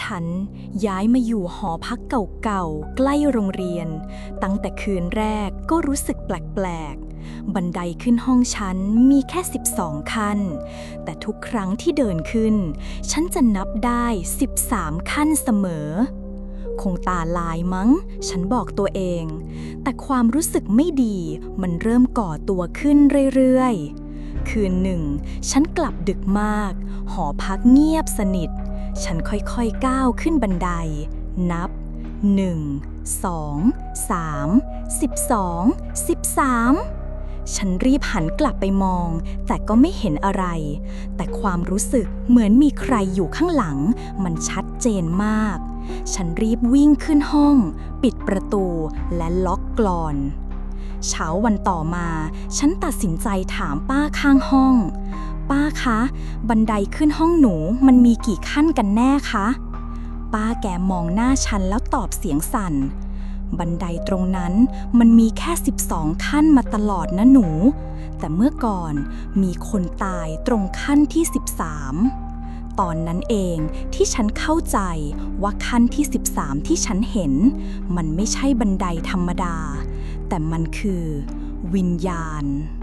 ฉันย้ายมาอยู่หอพักเก่าๆ ใกล้โรงเรียน ตั้งแต่คืนแรกก็รู้สึกแปลกๆ บันไดขึ้นห้องฉันมีแค่ 12 ขั้น แต่ทุกครั้งที่เดินขึ้น ฉันจะนับได้ 13 ขั้นเสมอ คงตาลายมั้ง ฉันบอกตัวเอง แต่ความรู้สึกไม่ดีมันเริ่มก่อตัวขึ้นเรื่อยๆ คืนหนึ่ง ฉันกลับดึกมาก หอพักเงียบสนิท ฉันค่อยๆก้าวขึ้นบันได นับ 1 2 3 12 13 ฉันรีบหันกลับไปมอง แต่ก็ไม่เห็นอะไร แต่ความรู้สึกเหมือนมีใครอยู่ข้างหลัง มันชัดเจนมาก ฉันรีบวิ่งขึ้นห้อง ปิดประตูและล็อกกลอน เช้าวันต่อมา ฉันตัดสินใจถามป้าข้างห้อง ป้าคะ บันไดขึ้นห้องหนูมันมีกี่ขั้นกันแน่คะ ป้าแกมองหน้าฉันแล้วตอบเสียงสั่น บันไดตรงนั้นมันมีแค่ 12 ขั้นมาตลอดนะหนู แต่เมื่อก่อนมีคนตายตรงขั้นที่ 13 ตอนนั้นเองที่ฉันเข้าใจว่าขั้นที่ 13 ที่ฉันเห็น มันไม่ใช่บันไดธรรมดา แต่มันคือ วิญญาณ